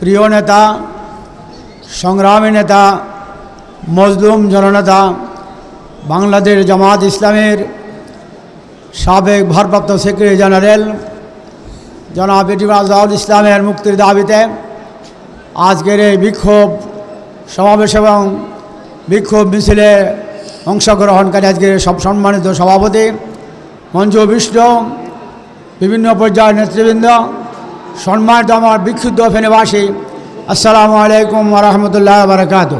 প্রিয় নেতা, সংগ্রামী নেতা, মজলুম জননেতা, বাংলাদেশ জামাত ইসলামের সাবেক ভারপ্রাপ্ত সেক্রেটারি জেনারেল, জনাব আজহারুল ইসলামের মুক্তির দাবিতে আজকের এই বিক্ষোভ সমাবেশ এবং বিক্ষোভ মিছিলে অংশগ্রহণকারী আজকের সব সম্মানিত সভাপতি মঞ্চ বিষ্ট বিভিন্ন পর্যায়ের নেতৃবৃন্দ সম্মানিত আমার বিক্ষুব্ধ ফেনেবাসী আসসালামু আলাইকুম রহমতুল্লাহ বারকাত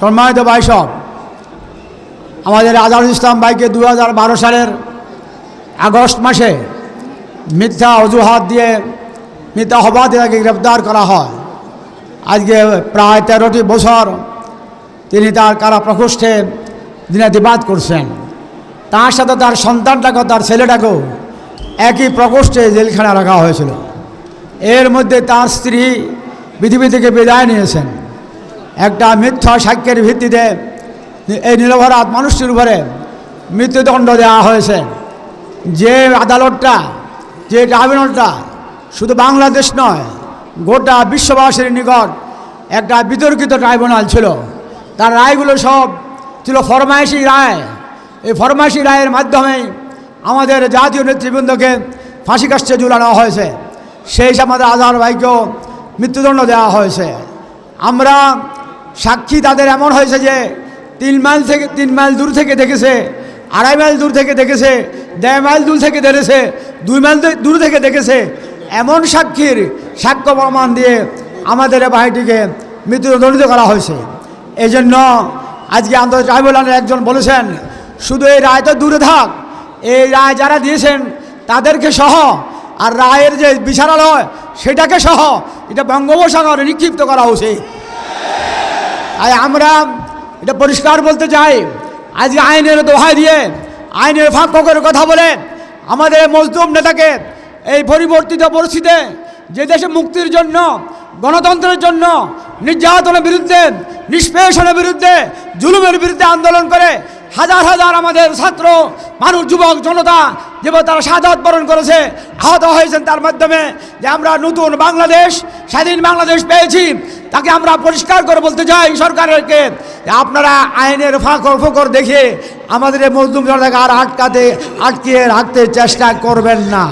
সম্মানিত ভাইসব আমাদের আজহারুল ইসলাম ভাইকে দু সালের আগস্ট মাসে মিথ্যা অজুহাত দিয়ে মিথ্যা অবাধে তাকে গ্রেপ্তার করা হয়। আজকে প্রায় তেরোটি বছর তিনি তার কারা প্রকোষ্ঠে দিনাতিবাদ করছেন। তার সাথে তার সন্তানটাকেও, তার ছেলেটাকেও একই প্রকোষ্ঠে জেলখানা রাখা হয়েছিল। এর মধ্যে তার স্ত্রী পৃথিবী থেকে বিদায় নিয়েছেন। একটা মিথ্যা সাক্ষ্যের ভিত্তিতে এই নিরপরাধ মানুষটির উপরে মৃত্যুদণ্ড দেওয়া হয়েছে। যে আদালতটা, যে ট্রাইব্যুনালটা শুধু বাংলাদেশ নয়, গোটা বিশ্ববাসীর নিকট একটা বিতর্কিত ট্রাইব্যুনাল ছিল। তার রায়গুলো সব ছিল ফরমাইশি রায়। এই ফরমাইশি রায়ের মাধ্যমে আমাদের জাতীয় নেতৃবৃন্দকে ফাঁসি কাষ্টে ঝুলানো হয়েছে। সেই হিসাবে আমাদের আজহার ভাইকেও মৃত্যুদণ্ড দেওয়া হয়েছে। আমরা সাক্ষী তাদের এমন হয়েছে যে তিন মাইল থেকে তিন মাইল দূর থেকে দেখেছে, আড়াই মাইল দূর থেকে দেখেছে, দেড় মাইল দূর থেকে দেখেছে, দুই মাইল দূর থেকে দেখেছে, এমন সাক্ষীর সাক্ষ্য প্রমাণ দিয়ে আমাদের ভাইটিকে মৃত্যুদণ্ডিত করা হয়েছে। এই জন্য আজকে আন্তর্জাতিক ট্রাইব্যুনালের একজন বলেছেন, শুধু এই রায় তো দূরে থাক এই রায় যারা দিয়েছেন, তাদেরকে সহ, আর রায়ের যে বিচারালয়, সেটাকে সহ, এটা বঙ্গোপসাগরে নিক্ষিপ্ত করা উচিত আর আমরা এটা পরিষ্কার বলতে চাই, আজকে আইনের দোহাই দিয়ে, আইনের ফাঁক করে কথা বলে, আমাদের মজদুম নেতাকে এই পরিবর্তিত পরিস্থিতিতে যে দেশে মুক্তির জন্য, গণতন্ত্রের জন্য, নির্যাতনের বিরুদ্ধে, নিষ্পেষণের বিরুদ্ধে, জুলুমের বিরুদ্ধে আন্দোলন করে হাজার হাজার আমাদের ছাত্র, মানুষ, যুবক, জনতা যেভাবে তারা সাদাত বরণ করেছে আহত হয়েছেন তার মাধ্যমে যে আমরা নতুন বাংলাদেশ, স্বাধীন বাংলাদেশ পেয়েছি। তাকে আমরা পরিষ্কার করে বলতে চাই সরকারকে আপনারা আইনের ফাঁকর ফোকর দেখে আমাদের এই জনতাকে আর আটকাতে, আটকিয়ে রাখতে চেষ্টা করবেন না।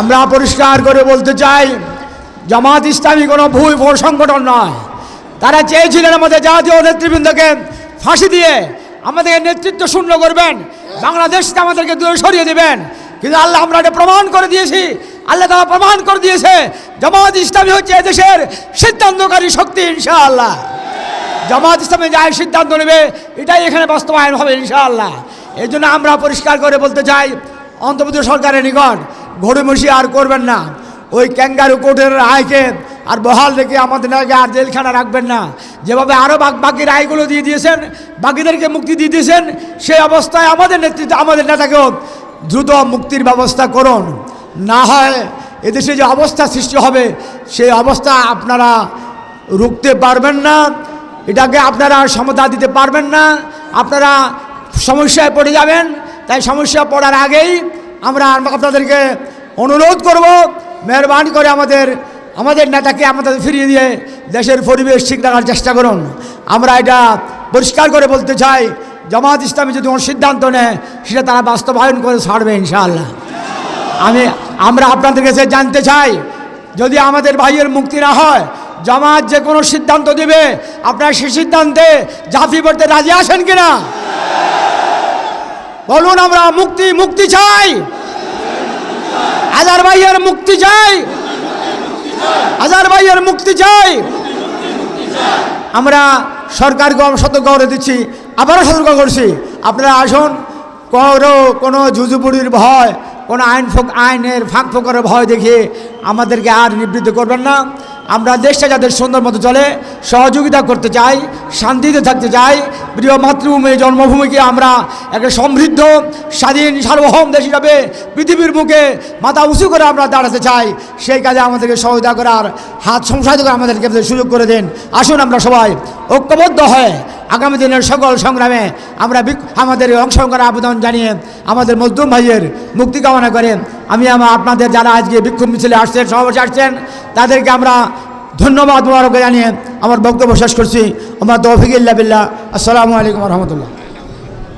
আমরা পরিষ্কার করে বলতে চাই, জামাত ইসলামী কোনো ভুল ভোর সংগঠন নয়। তারা চেয়েছিলেন আমাদের জাতীয় নেতৃবৃন্দকে ফাঁসি দিয়ে আমাদের নেতৃত্ব শূন্য করবেন। বাংলাদেশকে আমাদেরকে দূরে সরিয়ে দেবেন। কিন্তু আল্লাহ আমরা এটা প্রমাণ করে দিয়েছি। আল্লাহ তারা প্রমাণ করে দিয়েছে, জামাত ইসলামী হচ্ছে এদেশের সিদ্ধান্তকারী শক্তি, ইনশাআল্লাহ। জামাত ইসলামে যাই সিদ্ধান্ত নেবে, এটাই এখানে বাস্তবায়ন হবে, ইনশাআল্লাহ। এই জন্য আমরা পরিষ্কার করে বলতে চাই, অন্তর্বর্তী সরকারের নিকট ঘড়িমসি আর করবেন না। ওই ক্যাঙ্গারু কোর্টের রায়কে আর বহাল রেখে আমাদের আগে আর জেলখানা রাখবেন না। যেভাবে আরও বাকি রায়গুলো দিয়ে দিয়েছেন, বাকিদেরকে মুক্তি দিয়ে দিয়েছেন, সেই অবস্থায় আমাদের নেতৃত্ব, আমাদের নেতাকেও দ্রুত মুক্তির ব্যবস্থা করুন। না হয় এদেশে যে অবস্থা সৃষ্টি হবে, সেই অবস্থা আপনারা রুখতে পারবেন না। এটাকে আপনারা সমতা দিতে পারবেন না। আপনারা সমস্যায় পড়ে যাবেন। তাই সমস্যা পড়ার আগেই আমরা আপনাদেরকে অনুরোধ করব, মেহরবানি করে আমাদের আমাদের নেতাকে আমাদের ফিরিয়ে দিয়ে দেশের পরিবেশ ঠিক রাখার চেষ্টা করুন। আমরা এটা পরিষ্কার করে বলতে চাই জামাত ইসলামী যদি কোনো সিদ্ধান্ত নেয়, সেটা তারা বাস্তবায়ন করে ছাড়বে ইনশাআল্লাহ। আমি, আমরা আপনাদের কাছে জানতে চাই, যদি আমাদের ভাইয়ের মুক্তি না হয় জামাত যে কোনো সিদ্ধান্ত দিবে, আপনার সেই সিদ্ধান্তে জাফি পড়তে রাজি আছেন কিনা? বলুন আমরা মুক্তি মুক্তি চাই। হাজার ভাইয়ের মুক্তি চাই। হাজার ভাইয়ের মুক্তি চাই। আমরা সরকারকে সতর্ক করে দিচ্ছি, আবারও সতর্ক করছি। আপনারা আসুন, করো কোনো জুজুপুরির ভয়, কোনো আইন আইনের ফাঁক ফোকরের ভয় দেখিয়ে আমাদেরকে আর নিবৃত্ত করবেন না। আমরা দেশটা যাদের সুন্দর মতো চলে, সহযোগিতা করতে চাই, শান্তিতে থাকতে চাই, প্রিয় মাতৃভূমি, জন্মভূমিকে আমরা একটা সমৃদ্ধ, স্বাধীন, সার্বভৌম দেশ হিসাবে পৃথিবীর মুখে মাথা উঁচু করে আমরা দাঁড়াতে চাই, সেই কাজে আমাদেরকে সহযোগিতা করার, হাত সংসারিত করে আমাদেরকে সুযোগ করে দেন। আসুন আমরা সবাই ঐক্যবদ্ধ হয়ে আগামী দিনের সকল সংগ্রামে আমরা আমাদের অংশগ্রহণ করার আবেদন জানিয়ে আমাদের মজদুম ভাইয়ের মুক্তি কামনা করে আমি আমার আপনাদের যারা আজকে বিক্ষোভ মিছিলে আসছেন, সমাবেশে আসছেন, তাদেরকে আমরা ধন্যবাদ মোবারক জানিয়ে আমার বক্তব্য শেষ করছি। আমার তৌফিক ইল্লা বিল্লাহ। আসসালামু আলাইকুম রহমতুল্লাহ।